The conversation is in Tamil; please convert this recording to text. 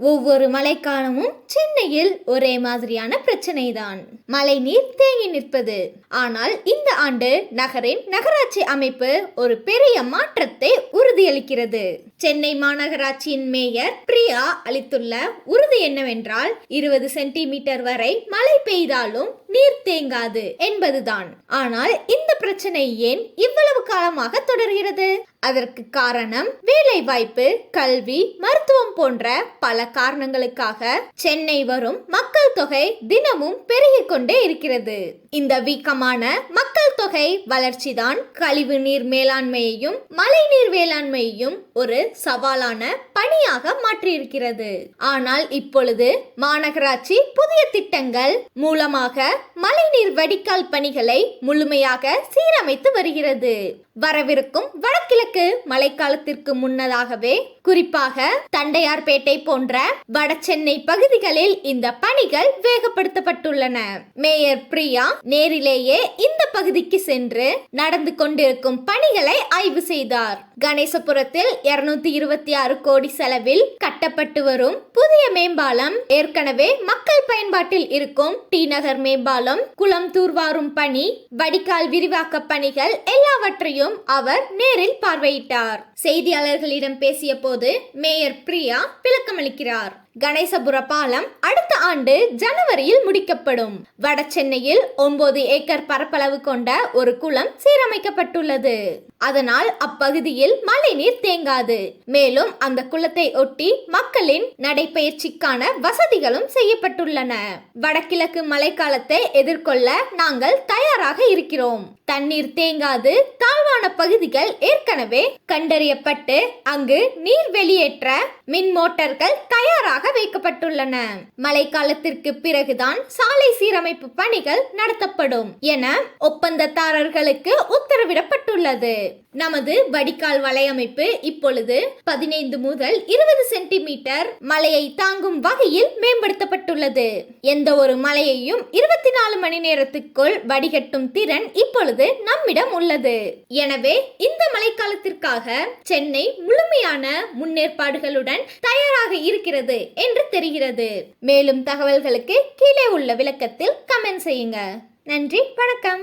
ஒவ்வொரு மழைக்காலமும் சென்னையில் ஒரே மாதிரியான பிரச்சனை தான் மழைநீர் தேங்கி நிற்பது. ஆனால் இந்த ஆண்டு நகரின் நகராட்சி அமைப்பு ஒரு பெரிய மாற்றத்தை உறுதியளிக்கிறது. சென்னை மாநகராட்சியின் மேயர் பிரியா அளித்துள்ள உறுதி என்னவென்றால் இருபது சென்டிமீட்டர் வரை மழை பெய்தாலும் நீர் தேங்காது என்பதுதான். ஆனால் இந்த பிரச்சனை ஏன் இவ்வளவு காலமாக தொடர்கிறது? அதற்கு காரணம் வேலை வாய்ப்பு கல்வி மருத்துவம் போன்ற பல காரணங்களுக்காக சென்னை வரும் மக்கள் தொகை தினமும் பெருகிக் கொண்டே இருக்கிறது. இந்த வீக்கமான மக்கள் தொகை வளர்ச்சிதான் கழிவு நீர் மேலாண்மையையும் மழைநீர் மேலாண்மையையும் ஒரு சவாலான பணியாக மாற்றியிருக்கிறது. ஆனால் இப்பொழுது மாநகராட்சி புதிய திட்டங்கள் மூலமாக மழைநீர் வடிகால் பணிகளை முழுமையாக சீரமைத்து வருகிறது. வரவிருக்கும் வடகிழக்கு மழைக்காலத்திற்கு முன்னதாகவே குறிப்பாக தண்டையார்பேட்டை போன்ற வட சென்னை பகுதிகளில் இந்த பணிகள் வேகப்படுத்தப்பட்டுள்ளன. மேயர் பிரியா நேரிலேயே இந்த பகுதிக்கு சென்று நடந்து கொண்டிருக்கும் பணிகளை ஆய்வு செய்தார். கணேசபுரத்தில் இருநூத்தி இருபத்தி ஆறு கோடி செலவில் கட்டப்பட்டு வரும் புதிய மேம்பாலம் ஏற்கனவே மக்கள் பயன்பாட்டில் இருக்கும் டி நகர் மேம்பாலம் குளம் தூர்வாரும் பணி வடிகால் விரிவாக்க பணிகள் எல்லாவற்றையும் அவர் நேரில் பார்வையிட்டார். செய்தியாளர்களிடம் பேசிய போது மேயர் பிரியா விளக்கமளிக்கிறார். கணேசபுர பாலம் அடுத்த ஆண்டு ஜனவரியில் முடிக்கப்படும். வட சென்னையில் ஒன்பது ஏக்கர் பரப்பளவு கொண்ட ஒரு குளம் சீரமைக்கப்பட்டுள்ளது. அதனால் அப்பகுதியில் மழைநீர் தேங்காது. மேலும் அந்த குளத்தை ஒட்டி மக்களின் நடைபயிற்சிக்கான வசதிகளும் செய்யப்பட்டுள்ளன. வடகிழக்கு மழைக்காலத்தை எதிர்கொள்ள நாங்கள் தயாராக இருக்கிறோம். தண்ணீர் தேங்காது தாழ்வான பகுதிகள் ஏற்கனவே கண்டறியப்பட்டு அங்கு நீர் வெளியேற்ற மின் மோட்டார்கள் தயாராக வைக்கப்பட்டுள்ளன. மழைக்காலத்திற்கு பிறகுதான் சாலை சீரமைப்பு பணிகள் நடத்தப்படும் என ஒப்பந்ததாரர்களுக்கு உத்தரவிடப்பட்டுள்ளது. நமது வடிகால் வலையமைப்பு இப்பொழுது பதினைந்து முதல் இருபது சென்டிமீட்டர் மழையை தாங்கும் வகையில் மேம்படுத்தப்பட்டுள்ளது. எந்த ஒரு மழையையும் இருபத்தி நாலு மணி நேரத்துக்குள் வடிகட்டும் திறன் இப்பொழுது நம்மிடம் உள்ளது. எனவே இந்த மழைக்காலத்திற்காக சென்னை முழுமையான முன்னேற்பாடுகளுடன் தயாராக இருக்கிறது என்று தெரிகிறது. மேலும் தகவல்களுக்கு கீழே உள்ள விளக்கத்தில் கமெண்ட் செய்யுங்க. நன்றி வணக்கம்.